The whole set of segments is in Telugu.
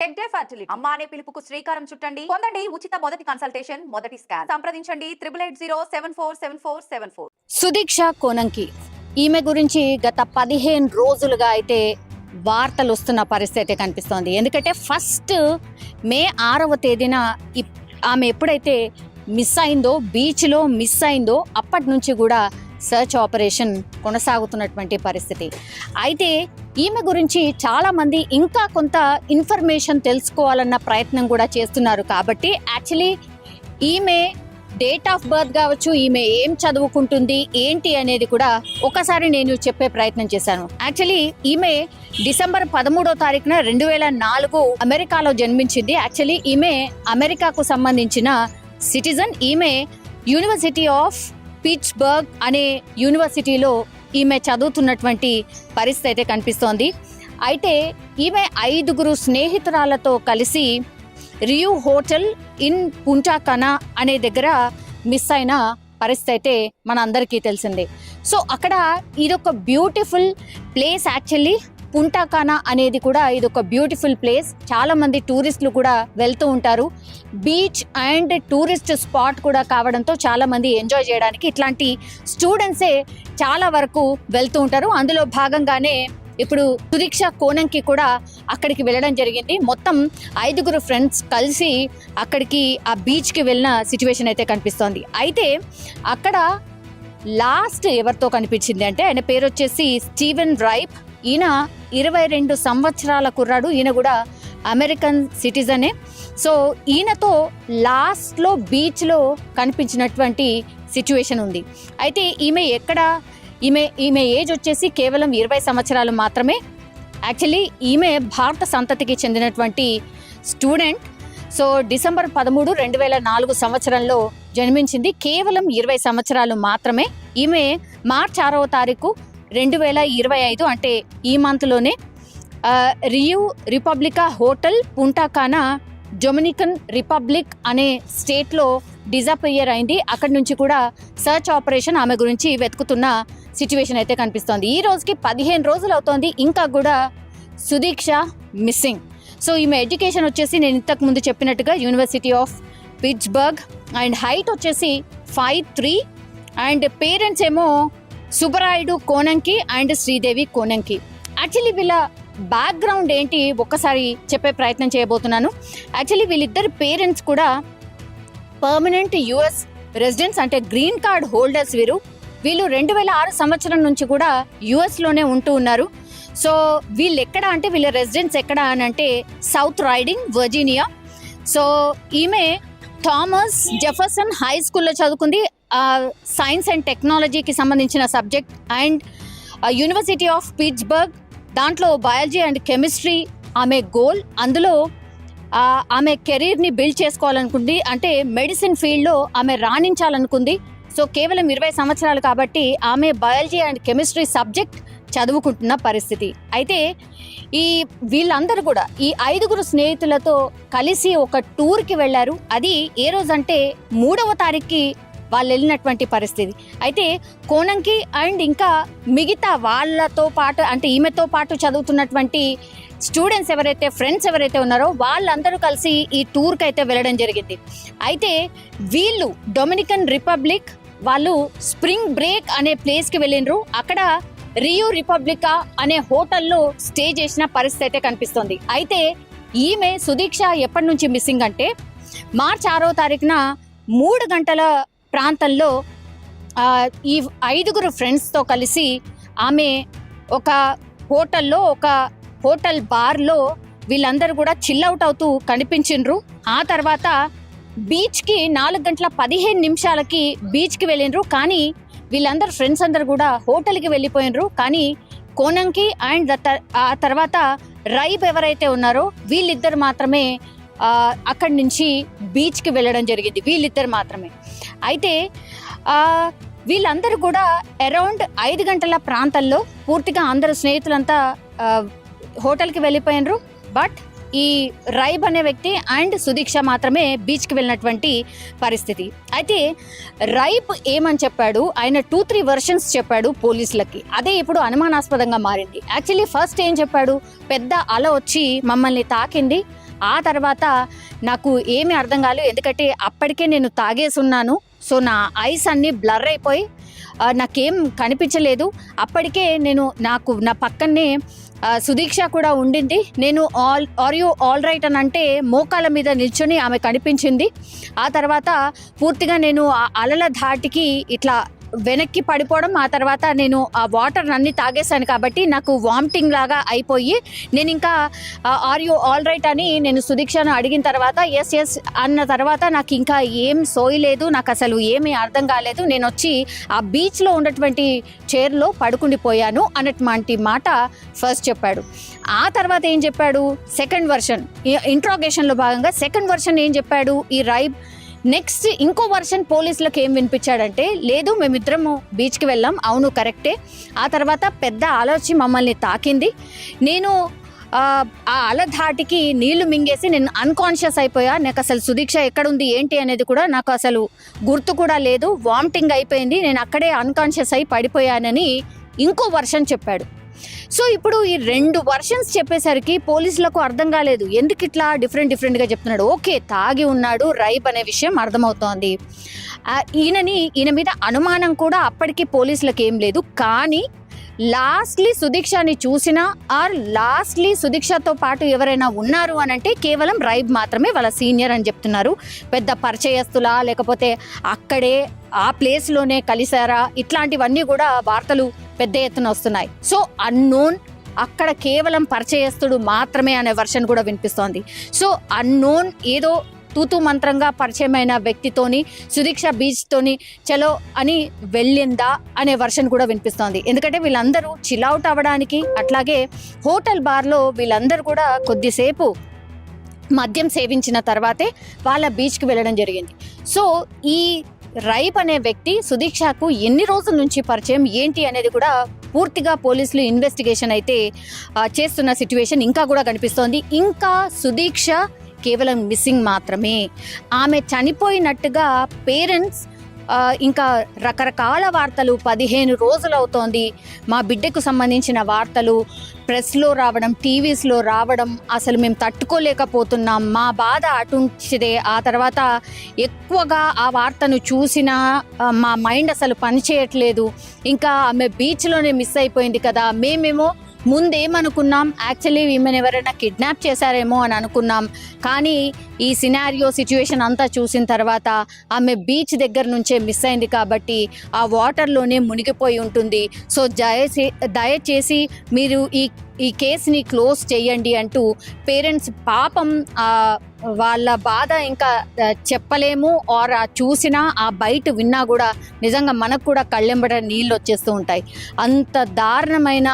టెక్ డే ఫర్టిలిటీ అమ్మ అనే పిలుపుకు శ్రీకారం చుట్టండి. పొందండి ఉచిత మొదటి కన్సల్టేషన్ మొదటి స్కాన్ సంప్రదించండి triple eight zero seven four seven four seven four Sudiksha Konanki. ఈమె గురించి గత పదిహేను రోజులుగా అయితే వార్తలు వస్తున్న పరిస్థితి అయితే కనిపిస్తోంది. ఎందుకంటే ఫస్ట్ మే ఆరవ తేదీన ఆమె ఎప్పుడైతే మిస్ అయిందో బీచ్లో మిస్ అయిందో అప్పటి నుంచి కూడా సర్చ్ ఆపరేషన్ కొనసాగుతున్నటువంటి పరిస్థితి. అయితే ఈమె గురించి చాలామంది ఇంకా కొంత ఇన్ఫర్మేషన్ తెలుసుకోవాలన్న ప్రయత్నం కూడా చేస్తున్నారు. కాబట్టి యాక్చువల్లీ ఈమె డేట్ ఆఫ్ బర్త్ కావచ్చు ఈమె ఏం చదువుకుంటుంది ఏంటి అనేది కూడా ఒకసారి నేను చెప్పే ప్రయత్నం చేశాను. యాక్చువల్లీ ఈమె డిసెంబర్ పదమూడో తారీఖున రెండు వేల నాలుగు అమెరికాలో జన్మించింది. యాక్చువల్లీ ఈమె అమెరికాకు సంబంధించిన సిటిజన్ ఈమె యూనివర్సిటీ ఆఫ్ పిట్స్బర్గ్ అనే యూనివర్సిటీలో ఈమె చదువుతున్నటువంటి పరిస్థితి అయితే కనిపిస్తోంది. అయితే ఈమె ఐదుగురు స్నేహితురాలతో కలిసి రియూ హోటల్ ఇన్ పుంటాకనా అనే దగ్గర మిస్ అయిన పరిస్థితి అయితే మన అందరికీ తెలిసిందే. సో అక్కడ ఇదొక బ్యూటిఫుల్ ప్లేస్ యాక్చువల్లీ. పుంటాకానా అనేది కూడా ఇది ఒక బ్యూటిఫుల్ ప్లేస్ చాలా మంది టూరిస్టులు కూడా వెళ్తూ ఉంటారు. బీచ్ అండ్ టూరిస్ట్ స్పాట్ కూడా కావడంతో చాలా మంది ఎంజాయ్ చేయడానికి ఇట్లాంటి స్టూడెంట్సే చాలా వరకు వెళ్తూ ఉంటారు. అందులో భాగంగానే ఇప్పుడు సుదీక్ష కోణంకి కూడా అక్కడికి వెళ్ళడం జరిగింది. మొత్తం ఐదుగురు ఫ్రెండ్స్ కలిసి అక్కడికి ఆ బీచ్కి వెళ్ళిన సిచ్యువేషన్ అయితే కనిపిస్తోంది. అయితే అక్కడ లాస్ట్ ఎవరితో కనిపించింది అంటే ఆయన పేరు వచ్చేసి స్టీవెన్ రైప్. ఈయన ఇరవై రెండు సంవత్సరాల కుర్రాడు. ఈయన కూడా అమెరికన్ సిటిజనే. సో ఈయనతో లాస్ట్లో బీచ్లో కనిపించినటువంటి సిచ్యువేషన్ ఉంది. అయితే ఈమె ఎక్కడ ఈమె ఈమె ఏజ్ వచ్చేసి కేవలం ఇరవై సంవత్సరాలు మాత్రమే. యాక్చువల్లీ ఈమె భారత సంతతికి చెందినటువంటి స్టూడెంట్. సో డిసెంబర్ పదమూడు రెండు వేల నాలుగు సంవత్సరంలో జన్మించింది. కేవలం ఇరవై సంవత్సరాలు మాత్రమే. ఈమె మార్చ్ ఆరవ తారీఖు రెండు వేల ఇరవై ఐదు అంటే ఈ మంత్లోనే Riu Republica hotel Punta Cana Dominican Republic అనే స్టేట్లో డిజపయ్యర్ అయింది. అక్కడి నుంచి కూడా సర్చ్ ఆపరేషన్ ఆమె గురించి వెతుకుతున్న సిచ్యువేషన్ అయితే కనిపిస్తోంది. ఈ రోజుకి పదిహేను రోజులు అవుతోంది. ఇంకా కూడా సుదీక్ష మిస్సింగ్. సో ఈమె ఎడ్యుకేషన్ వచ్చేసి నేను ఇంతకు ముందు చెప్పినట్టుగా university of Pittsburgh and height వచ్చేసి ఫైవ్ త్రీ అండ్ పేరెంట్స్ ఏమో సుబ్బరాయుడు కోనంకి అండ్ శ్రీదేవి కోనంకి. యాక్చువల్లీ వీళ్ళ బ్యాక్గ్రౌండ్ ఏంటి ఒక్కసారి చెప్పే ప్రయత్నం చేయబోతున్నాను. యాక్చువల్లీ వీళ్ళిద్దరు పేరెంట్స్ కూడా పర్మనెంట్ యుఎస్ రెసిడెంట్స్ అంటే గ్రీన్ కార్డ్ హోల్డర్స్ వీరు. వీళ్ళు రెండు వేల ఆరు సంవత్సరం నుంచి కూడా యుఎస్లోనే ఉంటూ ఉన్నారు. సో వీళ్ళు ఎక్కడ అంటే వీళ్ళ రెసిడెన్స్ ఎక్కడ అని అంటే సౌత్ రైడింగ్ వర్జీనియా. సో ఈమె థామస్ జెఫర్సన్ హై స్కూల్లో చదువుకుంది. సైన్స్ అండ్ టెక్నాలజీకి సంబంధించిన subject and university of Pittsburgh దాంట్లో బయాలజీ అండ్ కెమిస్ట్రీ ఆమె గోల్. అందులో ఆమె కెరీర్ని బిల్డ్ చేసుకోవాలనుకుంది. అంటే మెడిసిన్ ఫీల్డ్లో ఆమె రాణించాలనుకుంది. సో కేవలం ఇరవై సంవత్సరాలు కాబట్టి ఆమె బయాలజీ అండ్ కెమిస్ట్రీ సబ్జెక్ట్ చదువుకుంటున్న పరిస్థితి. అయితే ఈ వీళ్ళందరూ కూడా ఈ ఐదుగురు స్నేహితులతో కలిసి ఒక టూర్కి వెళ్ళారు. అది ఏ రోజంటే మూడవ తారీఖుకి వాళ్ళు వెళ్ళినటువంటి పరిస్థితి. అయితే కోనంకి అండ్ ఇంకా మిగతా వాళ్ళతో పాటు అంటే ఈమెతో పాటు చదువుతున్నటువంటి స్టూడెంట్స్ ఎవరైతే ఫ్రెండ్స్ ఎవరైతే ఉన్నారో వాళ్ళందరూ కలిసి ఈ టూర్కి అయితే వెళ్ళడం జరిగింది. అయితే వీళ్ళు డొమినికన్ రిపబ్లిక్ వాళ్ళు స్ప్రింగ్ బ్రేక్ అనే ప్లేస్కి వెళ్ళిండ్రు. అక్కడ రియో రిపబ్లికా అనే హోటల్లో స్టే చేసిన పరిస్థితి అయితే కనిపిస్తుంది. అయితే ఈమె సుదీక్ష ఎప్పటి నుంచి మిస్సింగ్ అంటే మార్చ్ ఆరో తారీఖున మూడు గంటల ప్రాంతంలో ఈ ఐదుగురు ఫ్రెండ్స్తో కలిసి ఆమె ఒక హోటల్లో ఒక హోటల్ బార్లో వీళ్ళందరూ కూడా చిల్అవుట్ అవుతూ కనిపించిండ్రు. ఆ తర్వాత బీచ్కి నాలుగు గంటల పదిహేను నిమిషాలకి బీచ్కి వెళ్ళిండ్రు. కానీ వీళ్ళందరూ ఫ్రెండ్స్ అందరు కూడా హోటల్కి వెళ్ళిపోయినరు కానీ కోనంకి అండ్ ఆ తర్వాత రైబ్ ఎవరైతే ఉన్నారో వీళ్ళిద్దరు మాత్రమే అక్కడి నుంచి బీచ్కి వెళ్ళడం జరిగింది వీళ్ళిద్దరు మాత్రమే. అయితే వీళ్ళందరూ కూడా అరౌండ్ ఐదు గంటల ప్రాంతంలో పూర్తిగా అందరు స్నేహితులంతా హోటల్కి వెళ్ళిపోయినరు. బట్ ఈ రైబ్ అనే వ్యక్తి అండ్ సుదీక్ష మాత్రమే బీచ్కి వెళ్ళినటువంటి పరిస్థితి. అయితే రైబ్ ఏమని చెప్పాడు? ఆయన టూ త్రీ వర్షన్స్ చెప్పాడు పోలీసులకి. అదే ఇప్పుడు అనుమానాస్పదంగా మారింది. యాక్చువల్లీ ఫస్ట్ ఏం చెప్పాడు? పెద్ద అల వచ్చి మమ్మల్ని తాకింది. ఆ తర్వాత నాకు ఏమి అర్థం కాలేదు. ఎందుకంటే అప్పటికే నేను తాగేసి ఉన్నాను. సో నా ఐస్ అన్నీ బ్లర్ అయిపోయి నాకేం కనిపించలేదు. అప్పటికే నేను నాకు నా పక్కనే సుదీక్ష కూడా ఉండింది. నేను all are you all right అని అంటే మోకాల మీద నిల్చొని ఆమె కనిపించింది. ఆ తర్వాత పూర్తిగా నేను ఆ అలల ధాటికి ఇట్లా వెనక్కి పడిపోవడం ఆ తర్వాత నేను ఆ వాటర్ అన్ని తాగేశాను కాబట్టి నాకు వామిటింగ్ లాగా అయిపోయి నేను ఇంకా ఆర్ యూ ఆల్ రైట్ అని నేను సుదీక్షను అడిగిన తర్వాత ఎస్ ఎస్ అన్న తర్వాత నాకు ఇంకా ఏం సోయలేదు నాకు అసలు ఏమీ అర్థం కాలేదు. నేను వచ్చి ఆ బీచ్లో ఉన్నటువంటి చైర్లో పడుకుండిపోయాను అన్నటువంటి మాట ఫస్ట్ చెప్పాడు. ఆ తర్వాత ఏం చెప్పాడు? Second version. ఇంట్రాగేషన్లో భాగంగా సెకండ్ వర్షన్ ఏం చెప్పాడు? ఈ రైబ్ నెక్స్ట్ ఇంకో వర్షన్ పోలీసులకు ఏం వినిపించాడంటే లేదు మేమిద్దరము బీచ్కి వెళ్ళాం. అవును కరెక్టే. ఆ తర్వాత పెద్ద ఆలోచి మమ్మల్ని తాకింది. నేను ఆ, అల ధాటికి నీళ్ళు మింగేసి నేను అన్కాన్షియస్ అయిపోయా. నాకు అసలు సుదీక్ష ఎక్కడుంది ఏంటి అనేది కూడా నాకు అసలు గుర్తు కూడా లేదు. వామిటింగ్ అయిపోయింది. నేను అక్కడే అన్కాన్షియస్ అయి పడిపోయానని ఇంకో వర్షన్ చెప్పాడు. సో ఇప్పుడు ఈ రెండు వర్షన్స్ చెప్పేసరికి పోలీసులకు అర్థం కాలేదు. ఎందుకు ఇట్లా డిఫరెంట్ డిఫరెంట్గా చెప్తున్నాడు? ఓకే తాగి ఉన్నాడు రైబ్ అనే విషయం అర్థమవుతోంది. ఈయనని ఈయన మీద అనుమానం కూడా అప్పటికి పోలీసులకు ఏం లేదు. కానీ లాస్ట్లీ సుదీక్షని చూసినా ఆర్ లాస్ట్లీ సుదీక్షతో పాటు ఎవరైనా ఉన్నారు అని అంటే కేవలం రైబ్ మాత్రమే వాళ్ళ సీనియర్ అని చెప్తున్నారు. పెద్ద పరిచయస్తులా లేకపోతే అక్కడే ఆ ప్లేస్లోనే కలిసారా ఇట్లాంటివన్నీ కూడా వార్తలు పెద్ద ఎత్తున వస్తున్నాయి. సో అన్నోన్ అక్కడ కేవలం పరిచయస్తుడు మాత్రమే అనే వర్షన్ కూడా వినిపిస్తోంది. సో అన్నోన్ ఏదో తూతు మంత్రంగా పరిచయమైన వ్యక్తితోని సుదీక్ష బీచ్ తోని చలో అని వెళ్ళిందా అనే వర్షన్ కూడా వినిపిస్తోంది. ఎందుకంటే వీళ్ళందరూ చిల్అవుట్ అవ్వడానికి అట్లాగే హోటల్ బార్లో వీళ్ళందరూ కూడా కొద్దిసేపు మద్యం సేవించిన తర్వాతే వాళ్ళ బీచ్కి వెళ్ళడం జరిగింది. సో ఈ రైప్ అనే వ్యక్తి సుదీక్షకు ఎన్ని రోజుల నుంచి పరిచయం ఏంటి అనేది కూడా పూర్తిగా పోలీసులు ఇన్వెస్టిగేషన్ అయితే చేస్తున్న సిచ్యువేషన్ ఇంకా కూడా కనిపిస్తోంది. ఇంకా సుదీక్ష కేవలం మిస్సింగ్ మాత్రమే. ఆమె చనిపోయినట్టుగా పేరెంట్స్ ఇంకా రకరకాల వార్తలు పదిహేను రోజులు అవుతోంది మా బిడ్డకు సంబంధించిన వార్తలు ప్రెస్లో రావడం టీవీస్లో రావడం అసలు మేము తట్టుకోలేకపోతున్నాం. మా బాధ అటుంచిదే ఆ తర్వాత ఎక్కువగా ఆ వార్తను చూసినా మా మైండ్ అసలు పనిచేయట్లేదు. ఇంకా ఆమె బీచ్లోనే మిస్ అయిపోయింది కదా. మేమేమో ముందేమనుకున్నాం యాక్చువల్లీ ఈమెను ఎవరైనా కిడ్నాప్ చేశారేమో అని అనుకున్నాం. కానీ ఈ సినారియో సిచ్యువేషన్ అంతా చూసిన తర్వాత ఆమె బీచ్ దగ్గర నుంచే మిస్ అయింది కాబట్టి ఆ వాటర్లోనే మునిగిపోయి ఉంటుంది. సో దయచే దయచేసి మీరు ఈ ఈ కేసుని క్లోజ్ చేయండి అంటూ పేరెంట్స్ పాపం వాళ్ళ బాధ ఇంకా చెప్పలేము. ఆర్ ఆ చూసినా ఆ బయట విన్నా కూడా నిజంగా మనకు కూడా కళ్ళెంబడ నీళ్ళు వచ్చేస్తూ ఉంటాయి. అంత దారుణమైన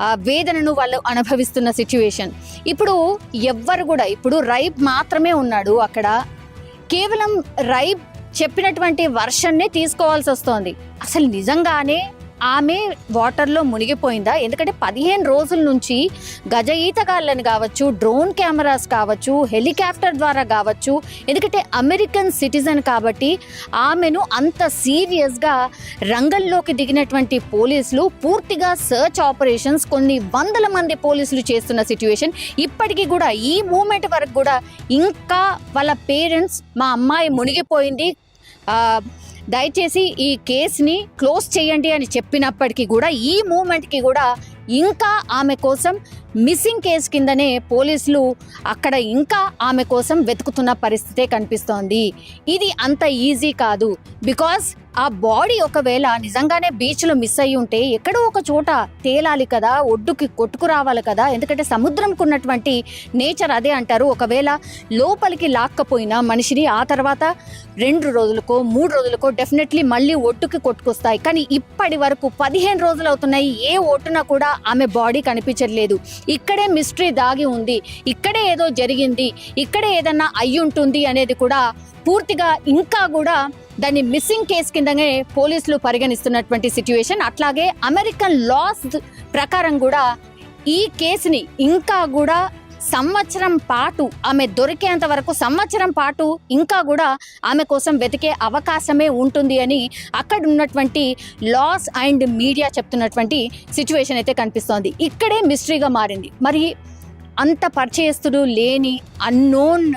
వేదనను వాళ్ళు అనుభవిస్తున్న సిచ్యువేషన్ ఇప్పుడు ఎవ్వరు కూడా ఇప్పుడు రైబ్ మాత్రమే ఉన్నాడు అక్కడ. కేవలం రైబ్ చెప్పినటువంటి వర్షన్నే తీసుకోవాల్సి వస్తోంది. అసలు నిజంగానే ఆమె వాటర్లో మునిగిపోయిందా? ఎందుకంటే పదిహేను రోజుల నుంచి గజ ఈతగాళ్ళని కావచ్చు డ్రోన్ కెమెరాస్ కావచ్చు హెలికాప్టర్ ద్వారా కావచ్చు ఎందుకంటే అమెరికన్ సిటిజన్ కాబట్టి ఆమెను అంత సీరియస్గా రంగంలోకి దిగినటువంటి పోలీసులు పూర్తిగా సర్చ్ ఆపరేషన్స్ కొన్ని వందల మంది పోలీసులు చేస్తున్న సిచ్యువేషన్ ఇప్పటికీ కూడా ఈ మూమెంట్ వరకు కూడా ఇంకా వాళ్ళ పేరెంట్స్ మా అమ్మాయి మునిగిపోయింది. దయచేసి ఈ కేసుని క్లోజ్ చేయండి అని చెప్పినప్పటికీ కూడా ఈ మూమెంట్కి కూడా ఇంకా ఆమె కోసం మిస్సింగ్ కేసు కిందనే పోలీసులు అక్కడ ఇంకా ఆమె కోసం వెతుకుతున్న పరిస్థితే కనిపిస్తోంది. ఇది అంత ఈజీ కాదు. బికాస్ ఆ బాడీ ఒకవేళ నిజంగానే బీచ్లో మిస్ అయ్యి ఉంటే ఎక్కడో ఒక చోట తేలాలి కదా ఒడ్డుకి కొట్టుకు రావాలి కదా ఎందుకంటే సముద్రంకున్నటువంటి నేచర్ అదే అంటారు. ఒకవేళ లోపలికి లాక్కపోయినా మనిషిని ఆ తర్వాత రెండు రోజులకో మూడు రోజులకో డెఫినెట్లీ మళ్ళీ ఒడ్డుకి కొట్టుకొస్తాయి. కానీ ఇప్పటి వరకు పదిహేను రోజులు అవుతున్నాయి ఏ ఒడ్డున కూడా ఆమె బాడీ కనిపించట్లేదు. ఇక్కడే మిస్టరీ దాగి ఉంది ఇక్కడే ఏదో జరిగింది ఇక్కడే ఏదన్నా అయ్యి ఉంటుంది అనేది కూడా పూర్తిగా ఇంకా కూడా దాన్ని మిస్సింగ్ కేసు కిందనే పోలీసులు పరిగణిస్తున్నటువంటి సిచ్యువేషన్ అట్లాగే అమెరికన్ లాస్ ప్రకారం కూడా ఈ కేసుని ఇంకా కూడా సంవత్సరం పాటు ఆమె దొరికేంత వరకు సంవత్సరం పాటు ఇంకా కూడా ఆమె కోసం వెతికే అవకాశమే ఉంటుంది అని అక్కడ ఉన్నటువంటి లాస్ అండ్ మీడియా చెప్తున్నటువంటి సిచ్యువేషన్ అయితే కనిపిస్తోంది. ఇక్కడే మిస్టరీగా మారింది. మరి అంత పరిచయస్తుడు లేని అన్నోన్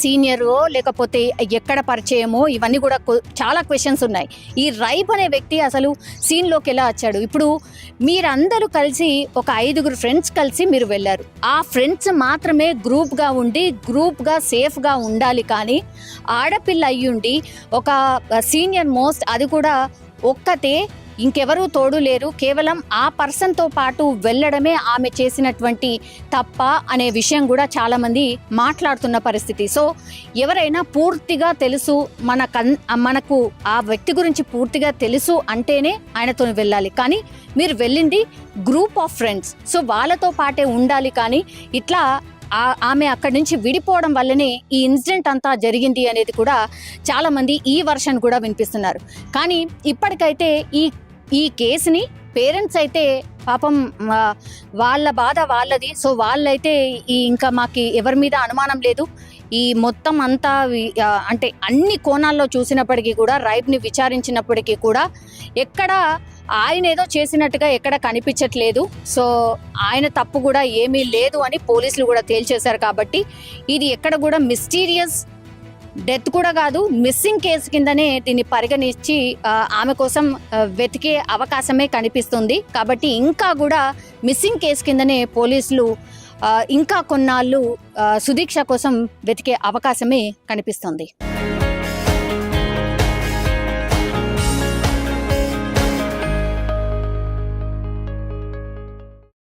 సీనియరో లేకపోతే ఎక్కడ పరిచయమో ఇవన్నీ కూడా చాలా క్వశ్చన్స్ ఉన్నాయి. ఈ రైప్ అనే వ్యక్తి అసలు సీన్లోకి ఎలా వచ్చాడు? ఇప్పుడు మీరందరూ కలిసి ఒక ఐదుగురు ఫ్రెండ్స్ కలిసి మీరు వెళ్ళారు. ఆ ఫ్రెండ్స్ మాత్రమే గ్రూప్గా ఉండి గ్రూప్గా సేఫ్గా ఉండాలి కానీ ఆడపిల్ల అయ్యుండి ఒక సీనియర్ మోస్ట్ అది కూడా ఒక్కతే ఇంకెవరూ తోడు లేరు. కేవలం ఆ పర్సన్తో పాటు వెళ్ళడమే ఆమె చేసినటువంటి తప్ప అనే విషయం కూడా చాలామంది మాట్లాడుతున్న పరిస్థితి. సో ఎవరైనా పూర్తిగా తెలుసు మన కన్ మనకు ఆ వ్యక్తి గురించి పూర్తిగా తెలుసు అంటేనే ఆయనతో వెళ్ళాలి. కానీ మీరు వెళ్ళింది గ్రూప్ ఆఫ్ ఫ్రెండ్స్. సో వాళ్ళతో పాటే ఉండాలి కానీ ఇట్లా ఆమె అక్కడి నుంచి విడిపోవడం వల్లనే ఈ ఇన్సిడెంట్ అంతా జరిగింది అనేది కూడా చాలామంది ఈ వర్షన్ కూడా వినిపిస్తున్నారు. కానీ ఇప్పటికైతే ఈ ఈ కేసుని పేరెంట్స్ అయితే పాపం వాళ్ళ బాధ వాళ్ళది. సో వాళ్ళైతే ఈ ఇంకా మాకు ఎవరి మీద అనుమానం లేదు. ఈ మొత్తం అంతా అంటే అన్ని కోణాల్లో చూసినప్పటికీ కూడా రైబ్ని విచారించినప్పటికీ కూడా ఎక్కడ ఆయన ఏదో చేసినట్టుగా ఎక్కడ కనిపించట్లేదు. సో ఆయన తప్పు కూడా ఏమీ లేదు అని పోలీసులు కూడా తేల్చేశారు కాబట్టి ఇది ఎక్కడ కూడా మిస్టీరియస్ డెత్ కూడా కాదు మిస్సింగ్ కేసు కిందనే దీన్ని పరిగణించి ఆమె కోసం వెతికే అవకాశమే కనిపిస్తుంది. కాబట్టి ఇంకా కూడా మిస్సింగ్ కేసు కిందనే పోలీసులు ఇంకా కొన్నాళ్ళు సుదీక్ష కోసం వెతికే అవకాశమే కనిపిస్తుంది.